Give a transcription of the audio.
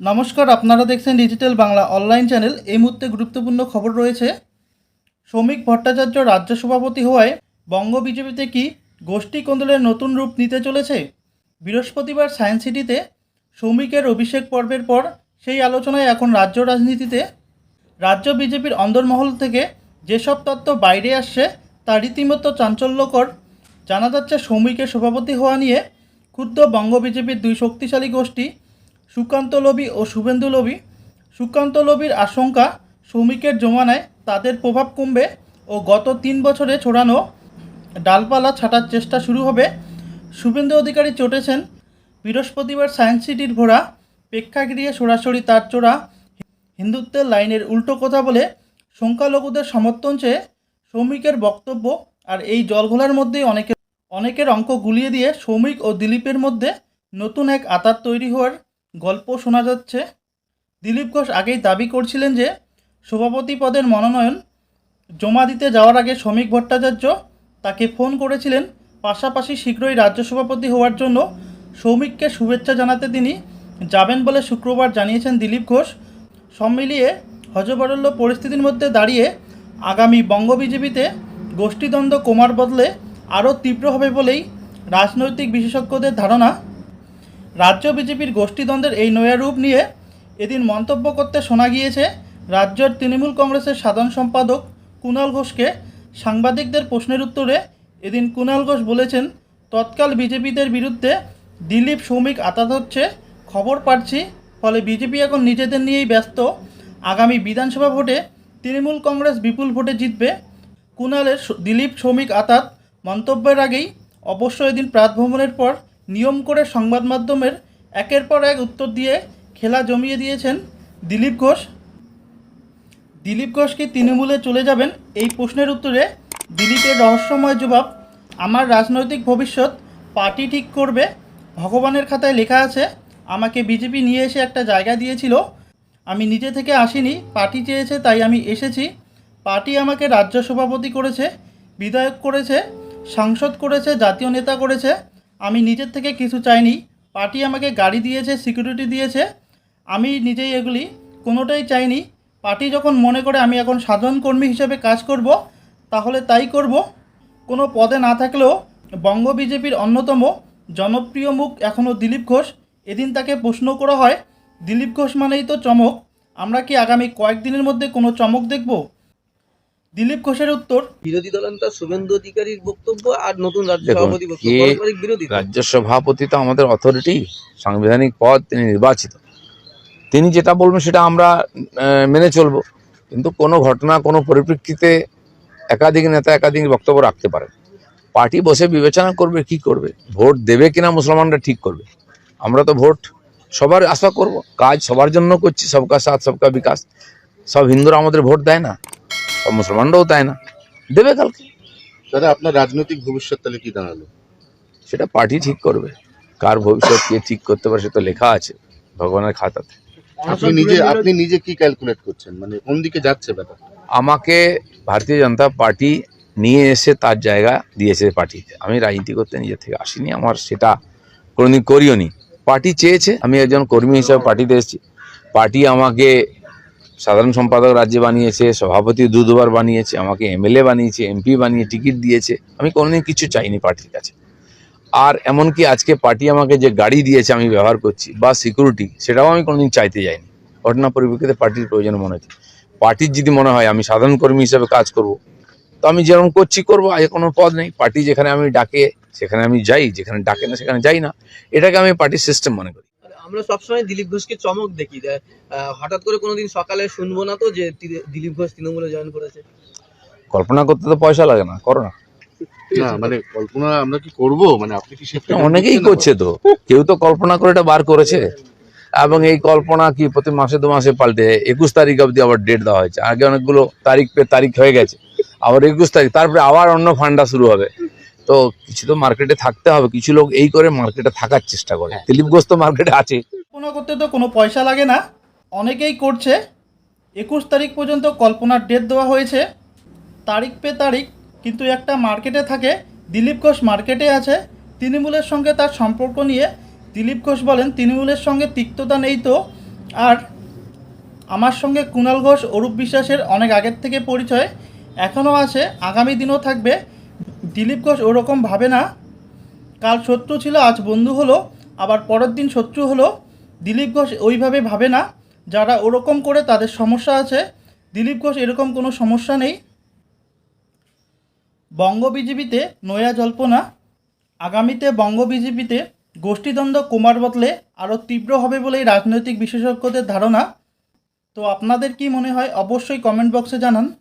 নমস্কার, আপনারা দেখছেন ডিজিটাল বাংলা অনলাইন চ্যানেল এই মুহূর্তে গুরুত্বপূর্ণ খবর রয়েছে, শ্রমিক ভট্টাচার্য রাজ্য সভাপতি হওয়ায় বঙ্গ বিজেপিতে কি গোষ্ঠী কোন্দলের নতুন রূপ নিতে চলেছে? বৃহস্পতিবার সায়েন্স সিটিতে শ্রমিকের অভিষেক পর্বের পর সেই আলোচনায় এখন রাজ্য রাজনীতিতে। রাজ্য বিজেপির অন্দরমহল থেকে যেসব তত্ত্ব বাইরে আসছে, তা রীতিমতো চাঞ্চল্যকর। জানা যাচ্ছে, শ্রমিকের সভাপতি হওয়া নিয়ে ক্ষুদ্র বঙ্গ বিজেপির দুই শক্তিশালী গোষ্ঠী সুকান্ত লবি ও শুভেন্দু লবি সুকান্ত লবির আশঙ্কা, শ্রমিকের জমানায় তাদের প্রভাব কমবে ও গত তিন বছরে ছড়ানো ডালপালা ছাটার চেষ্টা শুরু হবে। শুভেন্দু অধিকারী চটেছেন, বৃহস্পতিবার সায়েন্স সিটির ঘোড়া প্রেক্ষাগৃহে সরাসরি তার চোরা হিন্দুত্বের লাইনের উল্টো কথা বলে সংখ্যালঘুদের সমর্থন চেয়ে শ্রমিকের বক্তব্য আর এই জলঘোলার মধ্যেই অনেকে অনেকের অঙ্ক গুলিয়ে দিয়ে শ্রমিক ও দিলীপের মধ্যে নতুন এক আতার তৈরি হওয়ার গল্প শোনা যাচ্ছে। দিলীপ ঘোষ আগেই দাবি করছিলেন যে, সভাপতি পদের মনোনয়ন জমা দিতে যাওয়ার আগে শ্রমিক ভট্টাচার্য তাকে ফোন করেছিলেন। পাশাপাশি শীঘ্রই রাজ্য সভাপতি হওয়ার জন্য সৌমিককে শুভেচ্ছা জানাতে তিনি যাবেন বলে শুক্রবার জানিয়েছেন দিলীপ ঘোষ। সব মিলিয়ে হজবরল্য পরিস্থিতির মধ্যে দাঁড়িয়ে আগামী বঙ্গ বিজেপিতে গোষ্ঠীদ্বন্দ্ব কমার বদলে আরও তীব্র হবে বলেই রাজনৈতিক বিশেষজ্ঞদের ধারণা। রাজ্য বিজেপির গোষ্ঠীদ্বন্দ্বের এই নয়া রূপ নিয়ে এদিন মন্তব্য করতে শোনা গিয়েছে, রাজ্যের তৃণমূল কংগ্রেসের সাধারণ সম্পাদক কুণাল ঘোষকে। সাংবাদিকদের প্রশ্নের উত্তরে এদিন কুণাল ঘোষ বলেছেন, তৎকাল বিজেপিদের বিরুদ্ধে দিলীপ সৌমিক আতাত হচ্ছে, খবর পাচ্ছি, ফলে বিজেপি এখন নিজেদের নিয়েই ব্যস্ত। আগামী বিধানসভা ভোটে তৃণমূল কংগ্রেস বিপুল ভোটে জিতবে। কুণালের দিলীপ শ্রমিক আতাত মন্তব্যের আগেই অবশ্য এদিন প্রাতভ্রমণের পর নিয়ম করে সংবাদ মাধ্যমের একের পর এক উত্তর দিয়ে খেলা জমিয়ে দিয়েছেন দিলীপ ঘোষ। দিলীপ ঘোষ কি তৃণমূলে চলে যাবেন? এই প্রশ্নের উত্তরে দিলীপের রহস্যময় জবাব, আমার রাজনৈতিক ভবিষ্যৎ পার্টি ঠিক করবে। ভগবানের খাতায় লেখা আছে, আমাকে বিজেপি নিয়ে এসে একটা জায়গা দিয়েছিল। আমি নিজে থেকে আসিনি, পার্টি চেয়েছে, তাই আমি এসেছি। পার্টি আমাকে রাজ্য সভাপতি করেছে, বিধায়ক করেছে, সাংসদ করেছে, জাতীয় নেতা করেছে। আমি নিজের থেকে কিছু চাইনি। পার্টি আমাকে গাড়ি দিয়েছে সিকিউরিটি দিয়েছে। আমি নিজেই এগুলি কোনোটাই চাইনি। পার্টি যখন মনে করে আমি এখন সাধারণ কর্মী হিসেবে কাজ করব, তাহলে তাই করব। কোনো পদে না থাকলেও বঙ্গ বিজেপির অন্যতম জনপ্রিয় মুখ এখনও দিলীপ ঘোষ। এদিন তাকে প্রশ্ন করা হয়, দিলীপ ঘোষ মানেই তো চমক। আমরা কি আগামী কয়েকদিনের মধ্যে কোনো চমক দেখব? দিলীপ ঘোষের উত্তর বিরোধী দলনেতা শুভেন্দু অধিকারীর বক্তব্য আর নতুন রাজ্য সভাপতি বক্তব্য কে- বিরোধী রাজ্য সভাপতি তো আমাদের অথরিটি সাংবিধানিক পদ তিনি নির্বাচিত। তিনি যেটা বলবেন সেটা আমরা মেনে চলবো। কিন্তু কোনো ঘটনা কোনো পরিপ্রেক্ষিতে একাধিক নেতা একাধিক বক্তব্য রাখতে পারেন। পার্টি বসে বিবেচনা করবে কি করবে? ভোট দেবে কিনা মুসলমানরা ঠিক করবে। আমরা তো ভোট সবার আশা করব কাজ সবার জন্য করছি সবকা সাথ সবকা বিকাশ। সব হিন্দুরা আমাদের ভোট দেয় না। সব মুসলমানরাও দেয় না? দেবে কালকে। দাদা আপনার রাজনৈতিক ভবিষ্যৎ তাহলে কি দাঁড়াল? সেটা পার্টি ঠিক করবে। কার ভবিষ্যৎ কে ঠিক করতে পারে সেটা লেখা আছে ভগবানের খাতাতে। আপনি নিজে আপনি নিজে কি ক্যালকুলেট করছেন? মানে কোন দিকে যাচ্ছে ব্যাপার আমাকে ভারতীয় জনতা পার্টি নিয়ে এসে তার জায়গা দিয়েছে পার্টিতে। আমি রাজনীতি করতে নিজে থেকে আসিনি। আমার সেটা কোনোদিন করিও নি পার্টি চেয়েছে। আমি একজন কর্মী হিসাবে পার্টিতে এসেছি। পার্টি আমাকে সাধারণ সম্পাদক রাজ্যে বানিয়েছে, সভাপতি দু দুবার বানিয়েছে, আমাকে এমএলএ বানিয়েছে, এমপি বানিয়ে টিকিট দিয়েছে। আমি কোনোদিন কিছু চাইনি পার্টির কাছে। আর এমনকি আজকে পার্টি আমাকে যে গাড়ি দিয়েছে আমি ব্যবহার করছি বা সিকিউরিটি সেটাও আমি কোনোদিন চাইতে যাইনি। ঘটনা পরিপ্রেক্ষিতে পার্টির প্রয়োজন মনে হচ্ছে। পার্টির যদি মনে হয় আমি সাধারণ কর্মী হিসেবে কাজ করব, তো আমি যেরকম করছি করব, আগে কোনো পদ নেই। পার্টি যেখানে আমি ডাকে, সেখানে আমি যাই, যেখানে ডাকে না সেখানে যাই না। এটাকে আমি পার্টির সিস্টেম মনে করি। আমরা সবসময় দিলীপ ঘোষকে চমক দেখি। হঠাৎ করে কোনোদিন সকালে শুনব না তো যে দিলীপ ঘোষ তৃণমূলে জয়েন করেছে। কল্পনা করতে তো পয়সা লাগে না করো না। না মানে কল্পনা আমরা কি করব? মানে আপনি কি সেটা অনেকেই করছে তো। কেউ তো কল্পনা করে এটা বার করেছে। এবং এই কল্পনা কি প্রতি মাসে দু মাসে পাল্টে একুশ তারিখ অবধি আবার ডেট দেওয়া হয়েছে। আগে অনেকগুলো তারিখ পে তারিখ হয়ে গেছে। আবার একুশ তারিখ তারপরে আবার অন্য ফান্ডা শুরু হবে। তো কিছু তো মার্কেটে থাকতে হবে কিছু লোক এই করে মার্কেটে থাকার চেষ্টা করে। দিলীপ ঘোষ তো মার্কেটে আছে। কল্পনা করতে তো কোনো পয়সা লাগে না। অনেকেই করছে। একুশ তারিখ পর্যন্ত কল্পনার ডেট দেওয়া হয়েছে। তারিখ পে তারিখ কিন্তু একটা মার্কেটে থাকে। দিলীপ ঘোষ মার্কেটে আছে। তৃণমূলের সঙ্গে তার সম্পর্ক নিয়ে দিলীপ ঘোষ বলেন তৃণমূলের সঙ্গে তিক্ততা নেই তো। আর আমার সঙ্গে কুণাল ঘোষ অরূপ বিশ্বাসের অনেক আগের থেকে পরিচয়। এখনও আছে। আগামী দিনও থাকবে। দিলীপ ঘোষ ওরকম ভাবে না। কাল শত্রু ছিল, আজ বন্ধু হলো, আবার পরের দিন শত্রু হলো। দিলীপ ঘোষ ওইভাবে ভাবে না। যারা ওরকম করে তাদের সমস্যা আছে। দিলীপ ঘোষ এরকম কোনো সমস্যা নেই। বঙ্গ বিজেপিতে নয়া জল্পনা। আগামীতে বঙ্গ বিজেপিতে গোষ্ঠীদ্বন্দ্ব কমার বদলে আরও তীব্র হবে বলেই রাজনৈতিক বিশেষজ্ঞদের ধারণা। তো আপনাদের কি মনে হয়? অবশ্যই কমেন্ট বক্সে জানান।